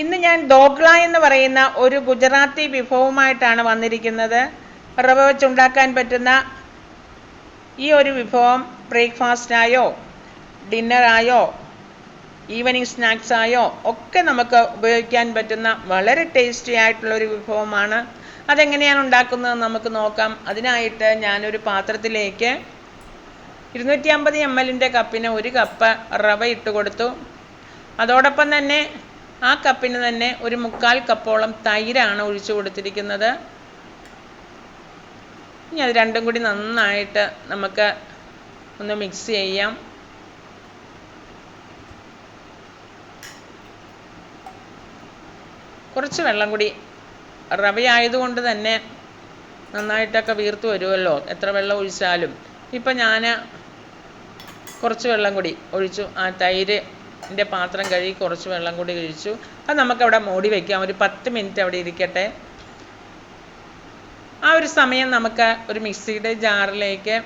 ഇന്ന് ഞാൻ ദോഗ്ല എന്ന് പറയുന്ന ഒരു ഗുജറാത്തി വിഭവമായിട്ടാണ് വന്നിരിക്കുന്നത്. റവ വെച്ചുണ്ടാക്കാൻ പറ്റുന്ന ഈ ഒരു വിഭവം ബ്രേക്ക്ഫാസ്റ്റായോ ഡിന്നറായോ ഈവനിങ് സ്നാക്സായോ ഒക്കെ നമുക്ക് ഉപയോഗിക്കാൻ പറ്റുന്ന വളരെ ടേസ്റ്റി ആയിട്ടുള്ള ഒരു വിഭവമാണ്. അതെങ്ങനെയാണ് ഉണ്ടാക്കുന്നത് നമുക്ക് നോക്കാം. അതിനായിട്ട് ഞാനൊരു പാത്രത്തിലേക്ക് ഇരുന്നൂറ്റി അമ്പത് എം എല്ലിന്റെ കപ്പിന് ഒരു കപ്പ് റവ ഇട്ട് കൊടുത്തു അതോടൊപ്പം തന്നെ ആ കപ്പിന് തന്നെ ഒരു മുക്കാൽ കപ്പോളം തൈരാണ് ഒഴിച്ചു കൊടുത്തിരിക്കുന്നത്. ഇനി അത് രണ്ടും കൂടി നന്നായിട്ട് നമുക്ക് ഒന്ന് മിക്സ് ചെയ്യാം. കുറച്ച് വെള്ളം കൂടി റവയായതുകൊണ്ട് തന്നെ നന്നായിട്ടൊക്കെ വീർത്ത് വരുമല്ലോ എത്ര വെള്ളം ഒഴിച്ചാലും. ഇപ്പം ഞാൻ കുറച്ച് വെള്ളം കൂടി ഒഴിച്ചു ആ തൈരിന്റെ പാത്രം കഴുകി കുറച്ച് വെള്ളം കൂടി ഒഴിച്ചു. അത് നമുക്കവിടെ മൂടി വയ്ക്കാം ഒരു പത്ത് മിനിറ്റ് അവിടെ ഇരിക്കട്ടെ. ആ ഒരു സമയം നമുക്ക് ഒരു മിക്സിയുടെ ജാറിലേക്ക്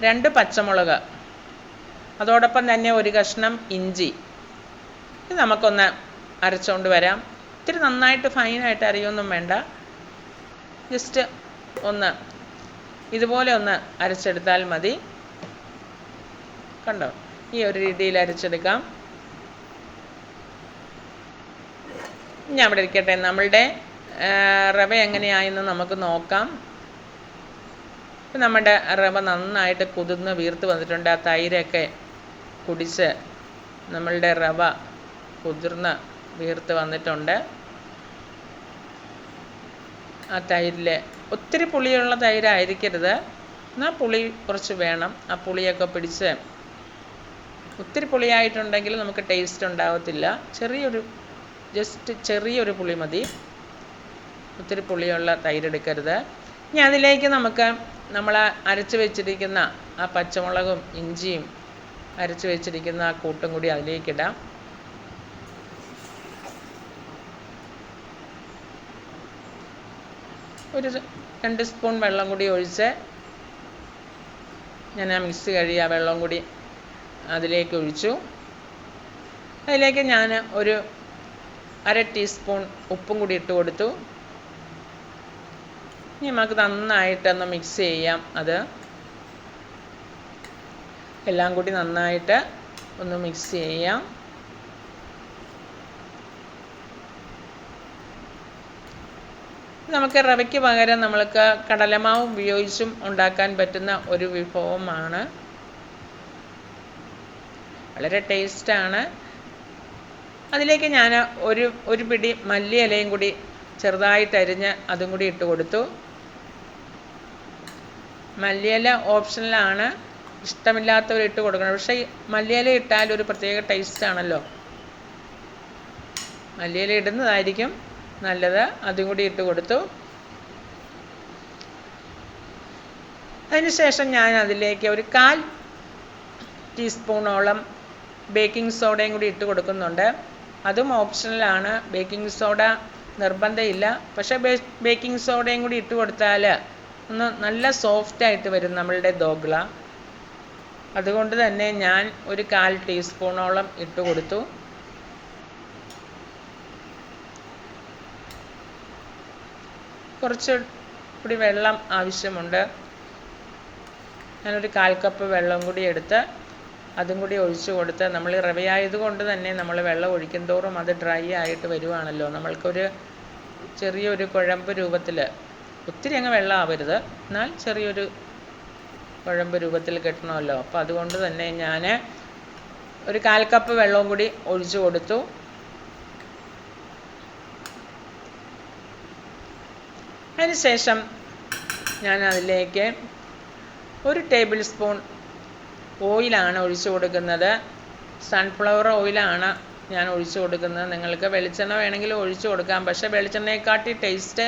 രണ്ട് പച്ചമുളക് അതോടൊപ്പം തന്നെ ഒരു കഷ്ണം ഇഞ്ചി. ഇത് നമുക്കൊന്ന് അരച്ചുകൊണ്ട് വരാം. ഇത്തിരി നന്നായിട്ട് ഫൈനായിട്ട് അരിയൊന്നും വേണ്ട. ജസ്റ്റ് ഒന്ന് ഇതുപോലെ ഒന്ന് അരച്ചെടുത്താൽ മതി. കണ്ടോ? ഈ ഒരു രീതിയിൽ അരച്ചെടുക്കാം. ഞാൻ അവിടെ ഇരിക്കട്ടെ. നമ്മളുടെ റവ എങ്ങനെയായെന്ന് നമുക്ക് നോക്കാം. നമ്മുടെ റവ നന്നായിട്ട് കുതിർന്ന് വീർത്ത് വന്നിട്ടുണ്ട്. ആ തൈരൊക്കെ കുടിച്ച് നമ്മളുടെ റവ കുതിർന്ന് വീർത്ത് വന്നിട്ടുണ്ട്. ആ തൈരിൽ ഒത്തിരി പുളിയുള്ള തൈരായിരിക്കരുത്. എന്നാൽ പുളി കുറച്ച് വേണം. ആ പുളിയൊക്കെ പിടിച്ച് ഒത്തിരി പുളിയായിട്ടുണ്ടെങ്കിൽ നമുക്ക് ടേസ്റ്റ് ഉണ്ടാകത്തില്ല ചെറിയൊരു ജസ്റ്റ് ചെറിയൊരു പുളി മതി. ഒത്തിരി പുളിയുള്ള തൈര് എടുക്കരുത്. ഇനി അതിലേക്ക് നമുക്ക് നമ്മൾ അരച്ച് വെച്ചിരിക്കുന്ന ആ പച്ചമുളകും ഇഞ്ചിയും അരച്ച് വെച്ചിരിക്കുന്ന ആ കൂട്ടും കൂടി അതിലേക്കിടാം ഒരു രണ്ട് സ്പൂൺ വെള്ളം കൂടി ഒഴിച്ച് ഞാൻ ആ മിക്സ് കഴിയുക വെള്ളം കൂടി അതിലേക്ക് ഒഴിച്ചു. അതിലേക്ക് ഞാൻ ഒരു അര ടീസ്പൂൺ ഉപ്പും കൂടി ഇട്ട് കൊടുത്തു. ഇനി നമുക്ക് നന്നായിട്ടൊന്ന് മിക്സ് ചെയ്യാം അത്. എല്ലാം കൂടി നന്നായിട്ട് ഒന്ന് മിക്സ് ചെയ്യാം. നമുക്ക് റവയ്ക്ക് പകരം നമ്മൾക്ക് കടലമാവ് ഉപയോഗിച്ചും ഉണ്ടാക്കാൻ പറ്റുന്ന ഒരു വിഭവമാണ്. വളരെ ടേസ്റ്റാണ്. അതിലേക്ക് ഞാൻ ഒരു ഒരു പിടി മല്ലി ഇലയും കൂടി ചെറുതായിട്ട് അരിഞ്ഞ് അതും കൂടി ഇട്ട് കൊടുത്തു. മല്ലിയില ഓപ്ഷനിലാണ്. ഇഷ്ടമില്ലാത്തവർ ഇട്ട് കൊടുക്കണം. പക്ഷേ മല്ലിയില ഇട്ടാൽ ഒരു പ്രത്യേക ടേസ്റ്റ് ആണല്ലോ മല്ലിയില ഇടുന്നതായിരിക്കും നല്ലത്. അതും കൂടി ഇട്ട് കൊടുത്തു. അതിനുശേഷം ഞാൻ അതിലേക്ക് ഒരു കാൽ ടീസ്പൂണോളം ബേക്കിംഗ് സോഡയും കൂടി ഇട്ട് കൊടുക്കുന്നുണ്ട്. അതും ഓപ്ഷണലാണ് ബേക്കിംഗ് സോഡ നിർബന്ധമില്ല. പക്ഷേ ബേക്കിംഗ് സോഡയും കൂടി ഇട്ട് കൊടുത്താൽ ഒന്ന് നല്ല സോഫ്റ്റ് ആയിട്ട് വരും നമ്മളുടെ ദോഗ്ല. അതുകൊണ്ട് തന്നെ ഞാൻ ഒരു കാൽ ടീസ്പൂണോളം ഇട്ട് കൊടുത്തു. കുറച്ച് കൂടി വെള്ളം ആവശ്യമുണ്ട്. ഞാനൊരു കാൽ കപ്പ് വെള്ളം കൂടി എടുത്ത് അതും കൂടി ഒഴിച്ചു കൊടുത്ത് നമ്മൾ റവയായത് കൊണ്ട് തന്നെ നമ്മൾ വെള്ളം ഒഴിക്കും തോറും അത് ഡ്രൈ ആയിട്ട് വരുവാണല്ലോ. നമ്മൾക്കൊരു ചെറിയൊരു കുഴമ്പ് രൂപത്തിൽ ഒത്തിരി അങ്ങ് വെള്ളം ആവരുത്. എന്നാൽ ചെറിയൊരു കുഴമ്പ് രൂപത്തിൽ കിട്ടണമല്ലോ. അപ്പോൾ അതുകൊണ്ട് തന്നെ ഞാൻ ഒരു കാൽ കപ്പ് വെള്ളവും കൂടി ഒഴിച്ചു കൊടുത്തു. അതിനുശേഷം ഞാൻ അതിലേക്ക് ഒരു ടേബിൾ സ്പൂൺ ഓയിലാണ് ഒഴിച്ചു കൊടുക്കുന്നത്. സൺഫ്ലവർ ഓയിലാണ് ഞാൻ ഒഴിച്ചു കൊടുക്കുന്നത്. നിങ്ങൾക്ക് വെളിച്ചെണ്ണ വേണമെങ്കിൽ ഒഴിച്ചു കൊടുക്കാം. പക്ഷേ വെളിച്ചെണ്ണയെക്കാട്ടി ടേസ്റ്റ്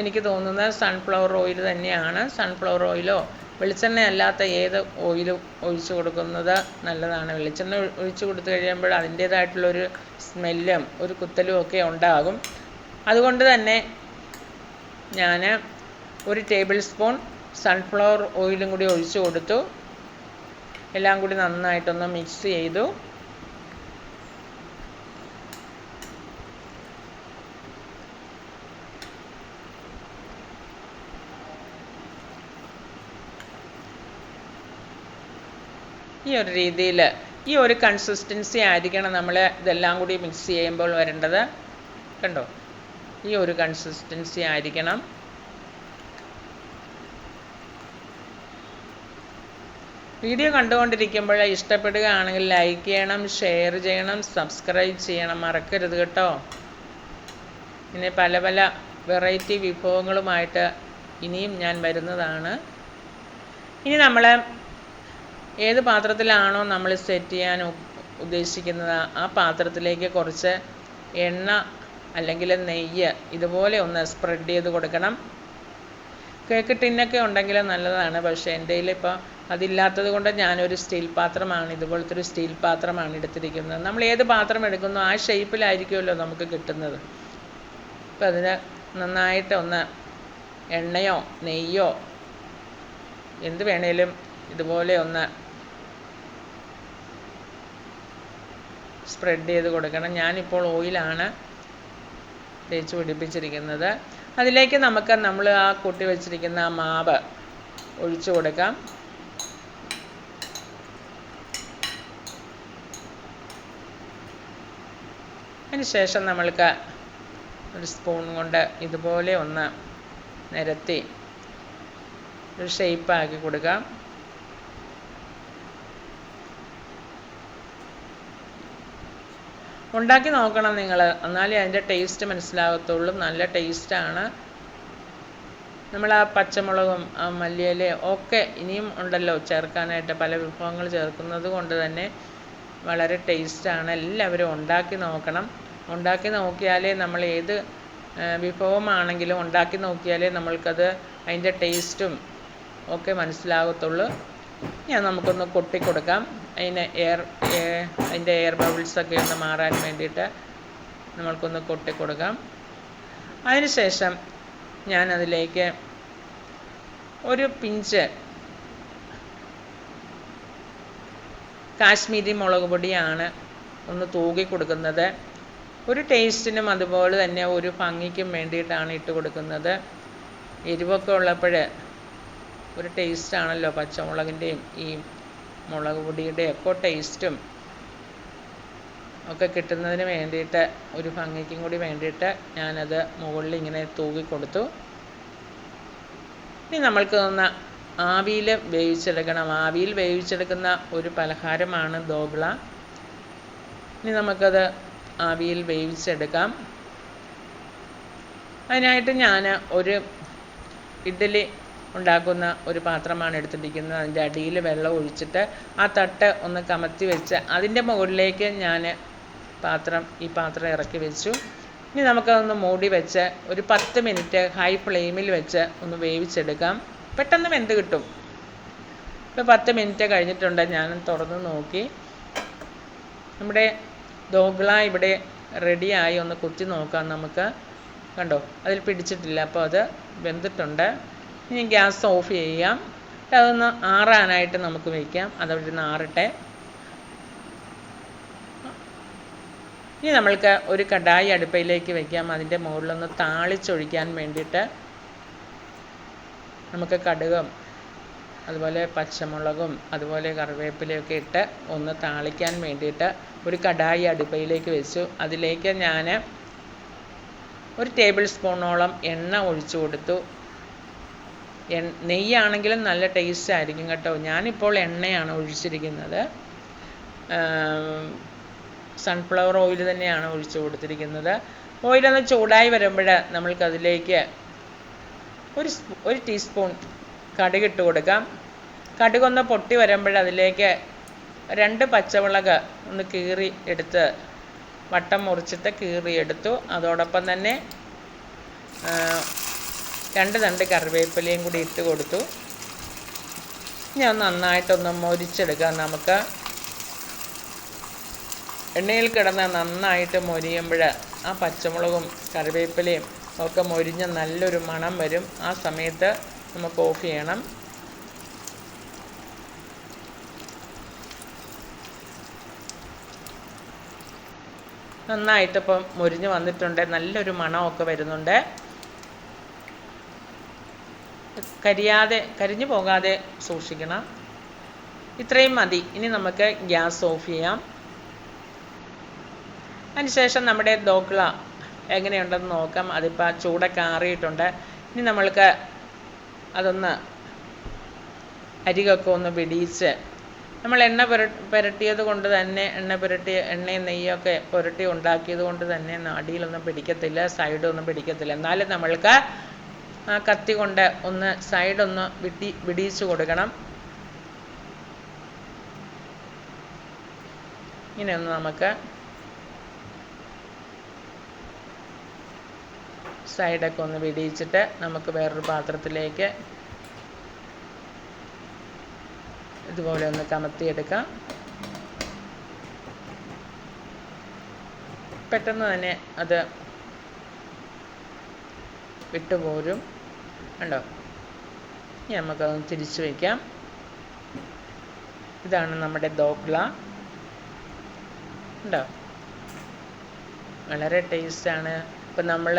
എനിക്ക് തോന്നുന്നത് സൺഫ്ലവർ ഓയിൽ തന്നെയാണ്. സൺഫ്ലവർ ഓയിലോ വെളിച്ചെണ്ണ അല്ലാത്ത ഏത് ഓയിലും ഒഴിച്ചു കൊടുക്കുന്നത് നല്ലതാണ്. വെളിച്ചെണ്ണ ഒഴിച്ചു കൊടുത്തു കഴിയുമ്പോൾ അതിന്റേതായിട്ടുള്ളൊരു സ്മെല്ലും ഒരു കുത്തലും ഒക്കെ ഉണ്ടാകും. അതുകൊണ്ട് തന്നെ ഞാൻ ഒരു ടേബിൾ സ്പൂൺ സൺഫ്ലവർ ഓയിലും കൂടി ഒഴിച്ചു കൊടുത്തു. എല്ലാം കൂടി നന്നായിട്ടൊന്ന് മിക്സ് ചെയ്തു. ഈ ഒരു രീതിയിൽ ഈ ഒരു കൺസിസ്റ്റൻസി ആയിരിക്കണം നമ്മൾ ഇതെല്ലാം കൂടി മിക്സ് ചെയ്യുമ്പോൾ വരേണ്ടത്. കണ്ടോ? ഈ ഒരു കൺസിസ്റ്റൻസി ആയിരിക്കണം. വീഡിയോ കണ്ടുകൊണ്ടിരിക്കുമ്പോൾ ഇഷ്ടപ്പെടുകയാണെങ്കിൽ ലൈക്ക് ചെയ്യണം ഷെയർ ചെയ്യണം സബ്സ്ക്രൈബ് ചെയ്യണം. മറക്കരുത് കേട്ടോ. ഇനി പല പല വെറൈറ്റി വിഭവങ്ങളുമായിട്ട് ഇനിയും ഞാൻ വരുന്നതാണ്. ഇനി നമ്മൾ ഏത് പാത്രത്തിലാണോ നമ്മൾ സെറ്റ് ചെയ്യാൻ ഉദ്ദേശിക്കുന്നത് ആ പാത്രത്തിലേക്ക് കുറച്ച് എണ്ണ അല്ലെങ്കിൽ നെയ്യ് ഇതുപോലെ ഒന്ന് സ്പ്രെഡ് ചെയ്ത് കൊടുക്കണം. കേക്ക് ടിന്നൊക്കെ ഉണ്ടെങ്കിൽ നല്ലതാണ്. പക്ഷേ എന്റെ കയ്യിൽ ഇപ്പോൾ അതില്ലാത്തത് കൊണ്ട് ഞാനൊരു സ്റ്റീൽ പാത്രമാണ് ഇതുപോലത്തെ ഒരു സ്റ്റീൽ പാത്രമാണ് എടുത്തിരിക്കുന്നത്. നമ്മൾ ഏത് പാത്രം എടുക്കുന്നു ആ ഷേപ്പിലായിരിക്കുമല്ലോ നമുക്ക് കിട്ടുന്നത്. അപ്പം അതിന് നന്നായിട്ട് ഒന്ന് എണ്ണയോ നെയ്യോ എന്ത് വേണേലും ഇതുപോലെ ഒന്ന് സ്പ്രെഡ് ചെയ്ത് കൊടുക്കണം. ഞാനിപ്പോൾ ഓയിലാണ് തേച്ച് പിടിപ്പിച്ചിരിക്കുന്നത്. അതിലേക്ക് നമുക്ക് നമ്മൾ ആ കൂട്ടി വെച്ചിരിക്കുന്ന ആ മാവ് ഒഴിച്ചു കൊടുക്കാം. അതിന് ശേഷം നമ്മൾക്ക് ഒരു സ്പൂൺ കൊണ്ട് ഇതുപോലെ ഒന്ന് നിരത്തി ഒരു ഷേപ്പാക്കി കൊടുക്കാം. ഉണ്ടാക്കി നോക്കണം നിങ്ങൾ എന്നാലേ അതിന്റെ ടേസ്റ്റ് മനസ്സിലാകത്തുള്ളൂ നല്ല ടേസ്റ്റാണ് നമ്മൾ ആ പച്ചമുളകും ആ മല്ലിയിലയും ഒക്കെ ഇനിയും ഉണ്ടല്ലോ ചേർക്കാനായിട്ട് പല വിഭവങ്ങൾ ചേർക്കുന്നത് കൊണ്ട് തന്നെ വളരെ ടേസ്റ്റാണ് എല്ലാവരും ഉണ്ടാക്കി നോക്കണം. ഉണ്ടാക്കി നോക്കിയാലേ നമ്മൾ ഏത് വിഭവമാണെങ്കിലും ഉണ്ടാക്കി നോക്കിയാലേ നമ്മൾക്കത് അതിന്റെ ടേസ്റ്റും ഒക്കെ മനസ്സിലാകത്തുള്ളൂ. ഞാൻ നമുക്കൊന്ന് കൊട്ടിക്കൊടുക്കാം. അതിന് എയർ അതിന്റെ എയർ ബബിൾസൊക്കെ ഒന്ന് മാറാൻ വേണ്ടിയിട്ട് നമ്മൾക്കൊന്ന് കൊട്ടിക്കൊടുക്കാം. അതിനുശേഷം ഞാൻ അതിലേക്ക് ഒരു പിഞ്ച് കാശ്മീരി മുളക് പൊടിയാണ് ഒന്ന് തൂകി കൊടുക്കുന്നത് ഒരു ടേസ്റ്റിനും അതുപോലെ തന്നെ ഒരു ഭംഗിക്കും വേണ്ടിയിട്ടാണ് ഇട്ട് കൊടുക്കുന്നത്. എരിവൊക്കെ ഉള്ളപ്പോൾ ഒരു ടേസ്റ്റാണല്ലോ പച്ചമുളകിന്റെയും ഈ മുളക് പൊടിയുടെയും ഒക്കെ ടേസ്റ്റും ഒക്കെ കിട്ടുന്നതിന് വേണ്ടിയിട്ട് ഒരു ഭംഗിക്കും കൂടി വേണ്ടിയിട്ട് ഞാനത് മുകളിൽ ഇങ്ങനെ തൂകി കൊടുത്തു. ഇനി നമ്മൾക്ക് തന്ന ആവിയിൽ വേവിച്ചെടുക്കണം. ആവിയിൽ വേവിച്ചെടുക്കുന്ന ഒരു പലഹാരമാണ് ദോബ്ള ഇനി നമുക്കത് ആവിയിൽ വേവിച്ചെടുക്കാം. അതിനായിട്ട് ഞാൻ ഒരു ഇഡ്ഡലി ഉണ്ടാക്കുന്ന ഒരു പാത്രമാണ് എടുത്തിരിക്കുന്നത്. അതിന്റെ അടിയിൽ വെള്ളം ഒഴിച്ചിട്ട് ആ തട്ട് ഒന്ന് കമത്തി വെച്ച് അതിന്റെ മുകളിലേക്ക് ഞാൻ പാത്രം ഈ പാത്രം ഇറക്കി വെച്ചു. ഇനി നമുക്കതൊന്ന് മൂടി വെച്ച് ഒരു പത്ത് മിനിറ്റ് ഹൈ ഫ്ലെയിമിൽ വെച്ച് ഒന്ന് വേവിച്ചെടുക്കാം. പെട്ടെന്ന് വെന്ത് കിട്ടും. ഇപ്പോൾ പത്ത് മിനിറ്റ് കഴിഞ്ഞിട്ടുണ്ട്. ഞാൻ തുറന്ന് നോക്കി. നമ്മുടെ ദോഗ്ള ഇവിടെ റെഡിയായി ഒന്ന് കുത്തി നോക്കാം നമുക്ക്. കണ്ടോ? അതിൽ പിടിച്ചിട്ടില്ല. അപ്പോൾ അത് വെന്തിട്ടുണ്ട്. ഇനി ഗ്യാസ് ഓഫ് ചെയ്യാം. അതൊന്ന് ആറാനായിട്ട് നമുക്ക് വയ്ക്കാം അതവിടെ നിന്ന് ആറട്ടെ. ഇനി നമ്മൾക്ക് ഒരു കടായി അടുപ്പയിലേക്ക് വയ്ക്കാം അതിന്റെ മുകളിലൊന്ന് താളിച്ചൊഴിക്കാൻ വേണ്ടിയിട്ട് നമുക്ക് കടുകും അതുപോലെ പച്ചമുളകും അതുപോലെ കറിവേപ്പിലയൊക്കെ ഇട്ട് ഒന്ന് താളിക്കാൻ വേണ്ടിയിട്ട് ഒരു കടായി അടുപ്പയിലേക്ക് വെച്ചു. അതിലേക്ക് ഞാൻ ഒരു ടേബിൾ സ്പൂണോളം എണ്ണ ഒഴിച്ചു കൊടുത്തു. എൺ നെയ്യാണെങ്കിലും നല്ല ടേസ്റ്റ് ആയിരിക്കും കേട്ടോ. ഞാനിപ്പോൾ എണ്ണയാണ് ഒഴിച്ചിരിക്കുന്നത്. സൺഫ്ലവർ ഓയിൽ തന്നെയാണ് ഒഴിച്ചു കൊടുത്തിരിക്കുന്നത്. ഓയിലൊന്ന് ചൂടായി വരുമ്പോൾ നമ്മൾക്കതിലേക്ക് ഒരു ഒരു ടീസ്പൂൺ കടുകിട്ട് കൊടുക്കാം. കടുകൊന്ന് പൊട്ടി വരുമ്പോഴതിലേക്ക് രണ്ട് പച്ചമുളക് ഒന്ന് കീറി എടുത്ത് വട്ടം മുറിച്ചിട്ട് കീറി എടുത്തു. അതോടൊപ്പം തന്നെ രണ്ട് തണ്ട് കറിവേപ്പിലയും കൂടി ഇട്ട് കൊടുത്തു. ഇനി നന്നായിട്ടൊന്ന് മൊരിച്ചെടുക്കാം നമുക്ക്. എണ്ണയിൽ കിടന്ന് നന്നായിട്ട് മൊരിയുമ്പോൾ ആ പച്ചമുളകും കറിവേപ്പിലയും ഒക്കെ മൊരിഞ്ഞ് നല്ലൊരു മണം വരും. ആ സമയത്ത് നമുക്ക് ഓഫ് ചെയ്യണം. നന്നായിട്ട് ഇപ്പം മുരിഞ്ഞ് വന്നിട്ടുണ്ട്. നല്ലൊരു മണമൊക്കെ വരുന്നുണ്ട്. കരിയാതെ കരിഞ്ഞു പോകാതെ സൂക്ഷിക്കണം. ഇത്രയും മതി. ഇനി നമുക്ക് ഗ്യാസ് ഓഫ് ചെയ്യാം. അതിനുശേഷം നമ്മുടെ ദോക്ല എങ്ങനെയുണ്ടെന്ന് നോക്കാം. അതിപ്പോൾ ചൂടൊക്കെ ആറിയിട്ടുണ്ട്. ഇനി നമ്മൾക്ക് അതൊന്ന് അരികൊക്കെ ഒന്ന് പിടിയിച്ച് നമ്മൾ എണ്ണ പുര പുരട്ടിയത് കൊണ്ട് തന്നെ എണ്ണ പുരട്ടി എണ്ണയും നെയ്യൊക്കെ പുരട്ടി ഉണ്ടാക്കിയത് കൊണ്ട് തന്നെ നാടിയിലൊന്നും പിടിക്കത്തില്ല സൈഡൊന്നും പിടിക്കത്തില്ല. എന്നാലും നമ്മൾക്ക് ആ കത്തി കൊണ്ട് ഒന്ന് സൈഡൊന്ന് വിട്ടി വിടിയിച്ച് കൊടുക്കണം. ഇങ്ങനെയൊന്ന് നമുക്ക് സൈഡൊക്കെ ഒന്ന് വിടിയിച്ചിട്ട് നമുക്ക് വേറൊരു പാത്രത്തിലേക്ക് ഇതുപോലെ ഒന്ന് ചമത്തിയെടുക്കാം. പെട്ടെന്ന് തന്നെ അത് വിട്ടുപോരും. കണ്ടോ? ഇനി നമുക്കതൊന്ന് തിരിച്ചു വയ്ക്കാം. ഇതാണ് നമ്മുടെ ദോക്ല ഉണ്ടോ വളരെ ടേസ്റ്റാണ്. ഇപ്പം നമ്മൾ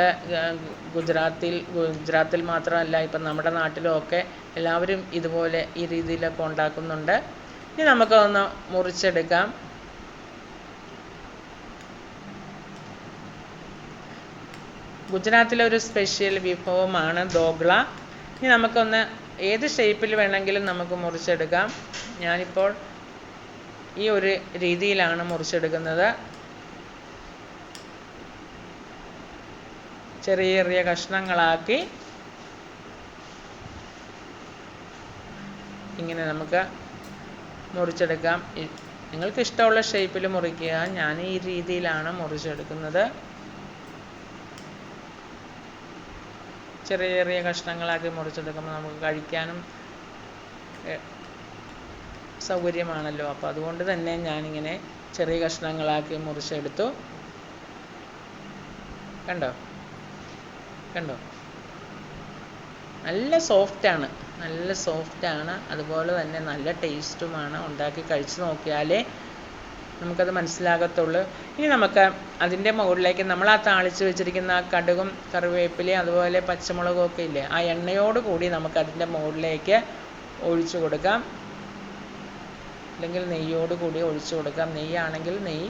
ഗുജറാത്തിൽ ഗുജറാത്തിൽ മാത്രമല്ല ഇപ്പം നമ്മുടെ നാട്ടിലും ഒക്കെ എല്ലാവരും ഇതുപോലെ ഈ രീതിയിലൊക്കെ ഉണ്ടാക്കുന്നുണ്ട്. ഇനി നമുക്കതൊന്ന് മുറിച്ചെടുക്കാം. ഗുജറാത്തിലെ ഒരു സ്പെഷ്യൽ വിഭവമാണ് ദോഗ്ല ഇനി നമുക്കൊന്ന് ഏത് ഷേപ്പിൽ വേണമെങ്കിലും നമുക്ക് മുറിച്ചെടുക്കാം. ഞാനിപ്പോൾ ഈ ഒരു രീതിയിലാണ് മുറിച്ചെടുക്കുന്നത്. ചെറിയ ചെറിയ കഷ്ണങ്ങളാക്കി ഇങ്ങനെ നമുക്ക് മുറിച്ചെടുക്കാം. നിങ്ങൾക്ക് ഇഷ്ടമുള്ള ഷേപ്പിൽ മുറിക്കുക. ഞാൻ ഈ രീതിയിലാണ് മുറിച്ചെടുക്കുന്നത്. ചെറിയ ചെറിയ കഷ്ണങ്ങളാക്കി മുറിച്ചെടുക്കുമ്പോൾ നമുക്ക് കഴിക്കാനും സൗകര്യമാണല്ലോ. അപ്പോൾ അതുകൊണ്ട് തന്നെ ഞാനിങ്ങനെ ചെറിയ കഷ്ണങ്ങളാക്കി മുറിച്ചെടുത്തു. കണ്ടോ? കണ്ടോ? നല്ല സോഫ്റ്റാണ് നല്ല സോഫ്റ്റാണ് അതുപോലെ തന്നെ നല്ല ടേസ്റ്റുമാണ് ഉണ്ടാക്കി കഴിച്ചു നോക്കിയാലേ നമുക്കത് മനസ്സിലാകത്തുള്ളൂ. ഇനി നമുക്ക് അതിന്റെ മുകളിലേക്ക് നമ്മൾ ആ താളിച്ച് വെച്ചിരിക്കുന്ന ആ കടുകും കറിവേപ്പിലയും അതുപോലെ പച്ചമുളകും ഒക്കെ ഇല്ലേ ആ എണ്ണയോട് കൂടി നമുക്ക് അതിന്റെ മുകളിലേക്ക് ഒഴിച്ചു കൊടുക്കാം. അല്ലെങ്കിൽ നെയ്യോട് കൂടി ഒഴിച്ചു കൊടുക്കാം. നെയ്യാണെങ്കിൽ നെയ്യ്.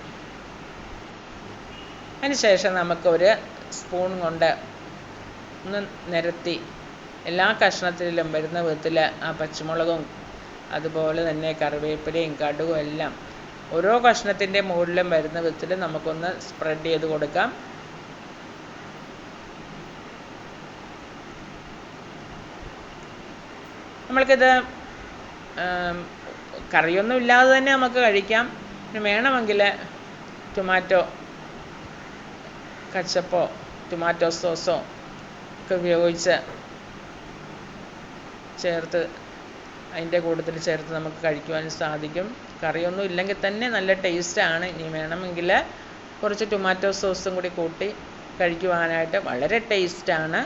അതിനുശേഷം നമുക്കൊരു സ്പൂൺ കൊണ്ട് ഒന്ന് നിരത്തി എല്ലാ കഷ്ണത്തിലും വരുന്ന വിധത്തിൽ ആ പച്ചമുളകും അതുപോലെ തന്നെ കറിവേപ്പിലയും കടുകും എല്ലാം ഓരോ കഷ്ണത്തിന്റെ മുകളിലും വരുന്ന വിധത്തിൽ നമുക്കൊന്ന് സ്പ്രെഡ് ചെയ്ത് കൊടുക്കാം. നമ്മൾക്കിത് കറിയൊന്നും ഇല്ലാതെ തന്നെ നമുക്ക് കഴിക്കാം. പിന്നെ വേണമെങ്കിൽ ടൊമാറ്റോ കച്ചപ്പോ ടൊമാറ്റോ സോസോ ഒക്കെ ഉപയോഗിച്ച് ചേർത്ത് അതിന്റെ കൂട്ടത്തിൽ ചേർത്ത് നമുക്ക് കഴിക്കുവാൻ സാധിക്കും. കറിയൊന്നും ഇല്ലെങ്കിൽ തന്നെ നല്ല ടേസ്റ്റാണ് ഇനി വേണമെങ്കിൽ കുറച്ച് ടൊമാറ്റോ സോസും കൂടി കൂട്ടി കഴിക്കുവാനായിട്ട് വളരെ ടേസ്റ്റാണ്